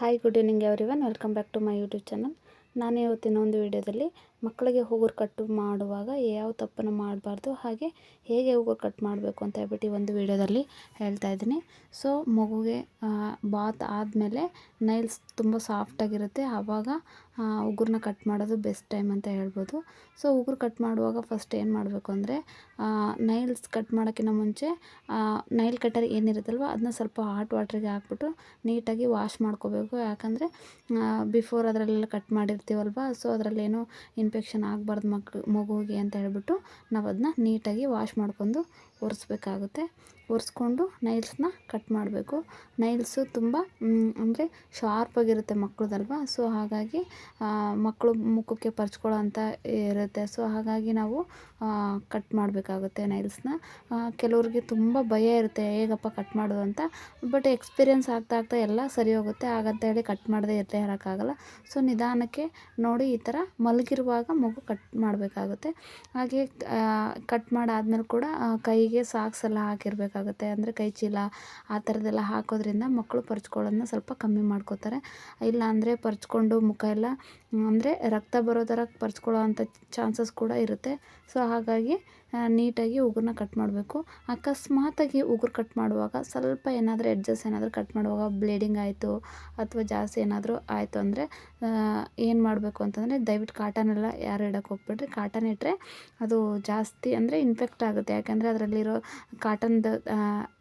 Hi good evening everyone welcome back to my YouTube channel ನಾನು ಇವತ್ತಿನ ಒಂದು ವಿಡಿಯೋದಲ್ಲಿ ಮಕ್ಕಳಿಗೆ ಉಗುರು ಕಟ್ಟು ಮಾಡುವಾಗ ಯಾವ ತಪ್ಪನ್ನು ಮಾಡಬಾರ್ದು, ಹಾಗೆ ಹೇಗೆ ಉಗುರು ಕಟ್ ಮಾಡಬೇಕು ಅಂತ ಹೇಳ್ಬಿಟ್ಟು ಒಂದು ವಿಡಿಯೋದಲ್ಲಿ ಹೇಳ್ತಾ ಇದ್ದೀನಿ. ಸೊ, ಮಗುಗೆ ಬಾತ್ ಆದಮೇಲೆ ನೈಲ್ಸ್ ತುಂಬ ಸಾಫ್ಟಾಗಿರುತ್ತೆ ಆವಾಗ ಉಗುರನ್ನ ಕಟ್ ಮಾಡೋದು ಬೆಸ್ಟ್ ಟೈಮ್ ಅಂತ ಹೇಳ್ಬೋದು. ಸೊ, ಉಗುರು ಕಟ್ ಮಾಡುವಾಗ ಫಸ್ಟ್ ಏನು ಮಾಡಬೇಕು ಅಂದರೆ ನೈಲ್ಸ್ ಕಟ್ ಮಾಡೋಕ್ಕಿಂತ ಮುಂಚೆ ನೈಲ್ ಕಟ್ಟರ್ ಏನಿರುತ್ತಲ್ವ ಅದನ್ನ ಸ್ವಲ್ಪ ಹಾಟ್ ವಾಟ್ರಿಗೆ ಹಾಕ್ಬಿಟ್ಟು ನೀಟಾಗಿ ವಾಶ್ ಮಾಡ್ಕೋಬೇಕು. ಯಾಕಂದರೆ ಬಿಫೋರ್ ಅದರಲ್ಲೆಲ್ಲ ಕಟ್ ಮಾಡಿರ್ತೀವಲ್ವ ಸೊ ಅದರಲ್ಲೇನು ಇನ್ಫೆಕ್ಷನ್ ಆಗಬಾರ್ದು ಮಕ್ಳು ಮಗುವಿಗೆ ಅಂತ ಹೇಳ್ಬಿಟ್ಟು ನಾವು ಅದನ್ನ ನೀಟಾಗಿ ವಾಶ್ ಮಾಡ್ಕೊಂಡು ಒರೆಸ್ಬೇಕಾಗುತ್ತೆ. ಒರೆಸ್ಕೊಂಡು ನೈಲ್ಸ್ನ ಕಟ್ ಮಾಡಬೇಕು. ನೈಲ್ಸು ತುಂಬ ಅಂದರೆ ಶಾರ್ಪಾಗಿರುತ್ತೆ ಮಕ್ಕಳದಲ್ವ ಸೊ ಹಾಗಾಗಿ ಮಕ್ಕಳು ಮುಖಕ್ಕೆ ಪರ್ಚ್ಕೊಳ್ಳೋ ಅಂತ ಇರುತ್ತೆ. ಸೊ ಹಾಗಾಗಿ ನಾವು ಕಟ್ ಮಾಡಬೇಕಾಗುತ್ತೆ ನೈಲ್ಸ್ನ ಕೆಲವ್ರಿಗೆ ತುಂಬ ಭಯ ಇರುತ್ತೆ, ಹೇಗಪ್ಪ ಕಟ್ ಮಾಡೋದು ಅಂತ. ಬಟ್ ಎಕ್ಸ್ಪೀರಿಯೆನ್ಸ್ ಆಗ್ತಾ ಆಗ್ತಾ ಎಲ್ಲ ಸರಿ ಹೋಗುತ್ತೆ. ಹಾಗಂತ ಹೇಳಿ ಕಟ್ ಮಾಡದೇ ಇರದೇ ಇರೋಕ್ಕಾಗಲ್ಲ. ಸೊ ನಿಧಾನಕ್ಕೆ ನೋಡಿ ಈ ಥರ ಮಲಗಿರುವಾಗ ಮಗು ಕಟ್ ಮಾಡಬೇಕಾಗುತ್ತೆ. ಹಾಗೆ ಕಟ್ ಮಾಡಾದ್ಮೇಲೆ ಕೂಡ ಕೈಗೆ ಸಾಕ್ಸ್ ಎಲ್ಲ ಹಾಕಿರಬೇಕಾಗುತ್ತೆ. ಅಂದರೆ ಕೈ ಚೀಲ ಆ ಥರದ್ದೆಲ್ಲ ಹಾಕೋದ್ರಿಂದ ಮಕ್ಕಳು ಪರ್ಚ್ಕೊಳ್ಳೋದನ್ನ ಸ್ವಲ್ಪ ಕಮ್ಮಿ ಮಾಡ್ಕೋತಾರೆ. ಇಲ್ಲ ಅಂದರೆ ಪರ್ಚ್ಕೊಂಡು ಮುಖ ಎಲ್ಲ, ಅಂದರೆ ರಕ್ತ ಬರೋ ಥರ ಪರ್ಚ್ಕೊಳ್ಳೋ ಅಂಥ ಚಾನ್ಸಸ್ ಕೂಡ ಇರುತ್ತೆ. ಸೊ ಹಾಗಾಗಿ ನೀಟಾಗಿ ಉಗುರನ್ನ ಕಟ್ ಮಾಡಬೇಕು. ಅಕಸ್ಮಾತಾಗಿ ಉಗುರು ಕಟ್ ಮಾಡುವಾಗ ಸ್ವಲ್ಪ ಏನಾದರೂ ಎಡ್ಜಸ್ ಏನಾದರೂ ಕಟ್ ಮಾಡುವಾಗ ಬ್ಲೀಡಿಂಗ್ ಆಯಿತು ಅಥವಾ ಜಾಸ್ತಿ ಏನಾದರೂ ಆಯಿತು ಅಂದರೆ ಏನು ಮಾಡಬೇಕು ಅಂತಂದರೆ ದಯವಿಟ್ಟು ಕಾಟನೆಲ್ಲ ಯಾರು ಇಡೋಕ್ಕೆ ಹೋಗ್ಬೇಡ್ರಿ. ಕಾಟನ್ ಇಟ್ಟರೆ ಅದು ಜಾಸ್ತಿ ಅಂದರೆ ಇನ್ಫೆಕ್ಟ್ ಆಗುತ್ತೆ. ಯಾಕೆಂದರೆ ಅದರಲ್ಲಿರೋ ಕಾಟನ್ದು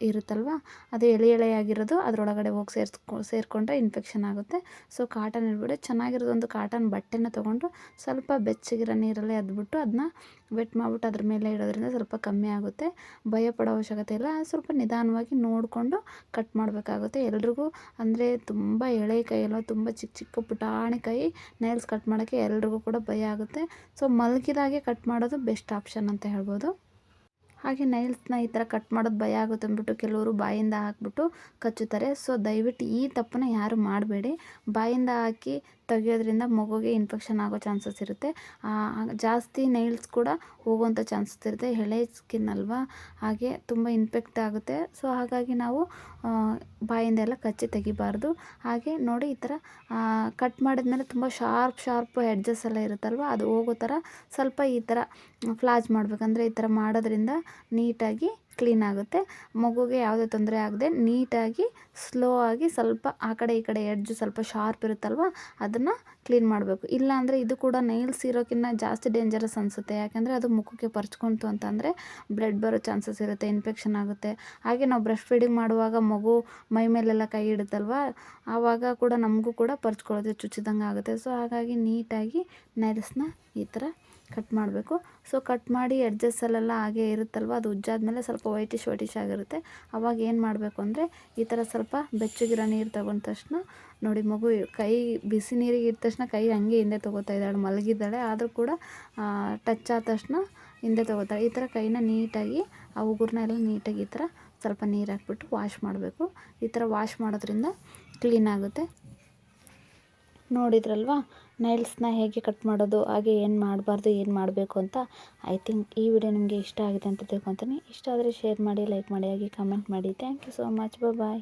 ಇರುತ್ತಲ್ವ, ಅದು ಎಳೆ ಎಳೆಯಾಗಿರೋದು ಅದರೊಳಗಡೆ ಹೋಗಿ ಸೇರಿಸ್ಕೊ, ಸೇರಿಕೊಂಡ್ರೆ ಇನ್ಫೆಕ್ಷನ್ ಆಗುತ್ತೆ. ಸೊ ಕಾಟನ್ ಇಟ್ಬಿಡಿ ಚೆನ್ನಾಗಿರೋದೊಂದು ಕಾಟನ್ ಬಟ್ಟೆನ ತೊಗೊಂಡು ಸ್ವಲ್ಪ ಬೆಚ್ಚಗಿರೋ ನೀರಲ್ಲಿ ಅದ್ಬಿಟ್ಟು ಅದನ್ನ ವೆಟ್ ಮಾಡಿಬಿಟ್ಟು ಅದ್ರ ಮೇಲೆ ಇಡೋದ್ರಿಂದ ಸ್ವಲ್ಪ ಕಮ್ಮಿ ಆಗುತ್ತೆ. ಭಯ ಪಡೋ ಅವಶ್ಯಕತೆ ಇಲ್ಲ. ಸ್ವಲ್ಪ ನಿಧಾನವಾಗಿ ನೋಡಿಕೊಂಡು ಕಟ್ ಮಾಡಬೇಕಾಗುತ್ತೆ. ಎಲ್ರಿಗೂ ಅಂದರೆ ತುಂಬ ಎಳೆ ಕೈಯಲ್ಲ ತುಂಬ ಚಿಕ್ಕ ಚಿಕ್ಕ ಪುಟಾಣಿ ಕೈ ನೈಲ್ಸ್ ಕಟ್ ಮಾಡೋಕ್ಕೆ ಎಲ್ರಿಗೂ ಕೂಡ ಭಯ ಆಗುತ್ತೆ. ಸೊ ಮಲಗಿದಾಗೆ ಕಟ್ ಮಾಡೋದು ಬೆಸ್ಟ್ ಆಪ್ಷನ್ ಅಂತ ಹೇಳ್ಬೋದು. ಹಾಗೆ ನೈಲ್ಸ್ನ ಈ ಥರ ಕಟ್ ಮಾಡೋದು ಭಯ ಆಗುತ್ತೆ ಅಂದ್ಬಿಟ್ಟು ಕೆಲವರು ಬಾಯಿಂದ ಹಾಕ್ಬಿಟ್ಟು ಕಚ್ಚುತ್ತಾರೆ. ಸೊ ದಯವಿಟ್ಟು ಈ ತಪ್ಪನ್ನ ಯಾರು ಮಾಡಬೇಡಿ. ಬಾಯಿಂದ ಹಾಕಿ ತೆಗಿಯೋದ್ರಿಂದ ಮಗುಗೆ ಇನ್ಫೆಕ್ಷನ್ ಆಗೋ ಚಾನ್ಸಸ್ ಇರುತ್ತೆ. ಜಾಸ್ತಿ ನೈಲ್ಸ್ ಕೂಡ ಹೋಗುವಂಥ ಚಾನ್ಸಸ್ ಇರುತ್ತೆ. ಎಳೆ ಸ್ಕಿನ್ ಅಲ್ವಾ? ಹಾಗೆ ತುಂಬ ಇನ್ಫೆಕ್ಟ್ ಆಗುತ್ತೆ. ಸೊ ಹಾಗಾಗಿ ನಾವು ಬಾಯಿಂದ ಎಲ್ಲ ಕಚ್ಚಿ ತೆಗಿಬಾರ್ದು. ಹಾಗೆ ನೋಡಿ ಈ ಥರ ಕಟ್ ಮಾಡಿದ್ಮೇಲೆ ತುಂಬ ಶಾರ್ಪ್ ಶಾರ್ಪ್ ಎಡ್ಜಸ್ ಎಲ್ಲ ಇರುತ್ತಲ್ವ? ಅದು ಹೋಗೋ ಥರ ಸ್ವಲ್ಪ ಈ ಥರ ಫ್ಲಾಜ್ ಮಾಡಬೇಕಂದ್ರೆ ಈ ಥರ ಮಾಡೋದ್ರಿಂದ ನೀಟಾಗಿ ಕ್ಲೀನ್ ಆಗುತ್ತೆ. ಮಗುಗೆ ಯಾವುದೇ ತೊಂದರೆ ಆಗದೆ ನೀಟಾಗಿ, ಸ್ಲೋ ಆಗಿ ಸ್ವಲ್ಪ ಆ ಕಡೆ ಈ ಕಡೆ ಎಡ್ಜ್ ಸ್ವಲ್ಪ ಶಾರ್ಪ್ ಇರುತ್ತಲ್ವ, ಅದನ್ನು ಕ್ಲೀನ್ ಮಾಡಬೇಕು. ಇಲ್ಲಾಂದರೆ ಇದು ಕೂಡ ನೈಲ್ಸ್ ಇರೋಕ್ಕಿಂತ ಜಾಸ್ತಿ ಡೇಂಜರಸ್ ಅನಿಸುತ್ತೆ. ಯಾಕೆಂದರೆ ಅದು ಮುಖಕ್ಕೆ ಪರ್ಚ್ಕೊಂತು ಅಂತಂದರೆ ಬ್ಲಡ್ ಬರೋ ಚಾನ್ಸಸ್ ಇರುತ್ತೆ, ಇನ್ಫೆಕ್ಷನ್ ಆಗುತ್ತೆ. ಹಾಗೆ ನಾವು ಬ್ರೆಸ್ಟ್ ಫೀಡಿಂಗ್ ಮಾಡುವಾಗ ಮಗು ಮೈ ಮೇಲೆಲ್ಲ ಕೈ ಇಡುತ್ತಲ್ವ, ಆವಾಗ ಕೂಡ ನಮಗೂ ಕೂಡ ಪರ್ಚ್ಕೊಳ್ಳೋದು ಚುಚ್ಚಿದಂಗೆ ಆಗುತ್ತೆ ಸೊ ಹಾಗಾಗಿ ನೀಟಾಗಿ ನೈಲ್ಸ್ನ ಈ ಥರ ಕಟ್ ಮಾಡಬೇಕು. ಸೊ ಕಟ್ ಮಾಡಿ ಎಡ್ಜಸ್ಸಲ್ಲೆಲ್ಲ ಹಾಗೆ ಇರುತ್ತಲ್ವ? ಅದು ಉಜ್ಜಾದ್ಮೇಲೆ ಸ್ವಲ್ಪ ವೈಟಿಶ್ ವೈಟಿಶ್ ಆಗಿರುತ್ತೆ. ಅವಾಗ ಏನು ಮಾಡಬೇಕು ಅಂದರೆ, ಈ ಥರ ಸ್ವಲ್ಪ ಬೆಚ್ಚಗಿರೋ ನೀರು ತಗೊಂಡ ತಕ್ಷಣ ನೋಡಿ ಮಗು ಕೈ ಬಿಸಿ ನೀರಿಗೆ ಇದ್ದ ತಕ್ಷಣ ಕೈ ಹಂಗೆ ಹಿಂದೆ ತೊಗೋತಾ ಇದ್ದಾಳೆ, ಮಲಗಿದ್ದಾಳೆ. ಆದರೂ ಕೂಡ ಟಚ್ ಆದ ತಕ್ಷಣ ಹಿಂದೆ ತೊಗೋತಾಳೆ. ಈ ಥರ ಕೈನ ನೀಟಾಗಿ, ಆ ಉಗುರನ್ನ ಎಲ್ಲ ನೀಟಾಗಿ ಈ ಥರ ಸ್ವಲ್ಪ ನೀರು ಹಾಕ್ಬಿಟ್ಟು ವಾಶ್ ಮಾಡಬೇಕು. ಈ ಥರ ವಾಶ್ ಮಾಡೋದ್ರಿಂದ ಕ್ಲೀನ್ ಆಗುತ್ತೆ. ನೋಡಿದ್ರಲ್ವಾ? ನೈಲ್ಸ್ನ ಹೇಗೆ ಕಟ್ ಮಾಡೋದು, ಹಾಗೆ ಏನು ಮಾಡಬಾರ್ದು, ಏನು ಮಾಡಬೇಕು ಅಂತ ಐ ಥಿಂಕ್ ಈ ವಿಡಿಯೋ ನಿಮಗೆ ಇಷ್ಟ ಆಗಿದೆ ಅಂತ ತಿಳ್ಕೊತೀನಿ. ಇಷ್ಟ ಆದರೆ ಶೇರ್ ಮಾಡಿ ಲೈಕ್ ಮಾಡಿ, ಹಾಗೆ ಕಮೆಂಟ್ ಮಾಡಿ. Thank you so much bye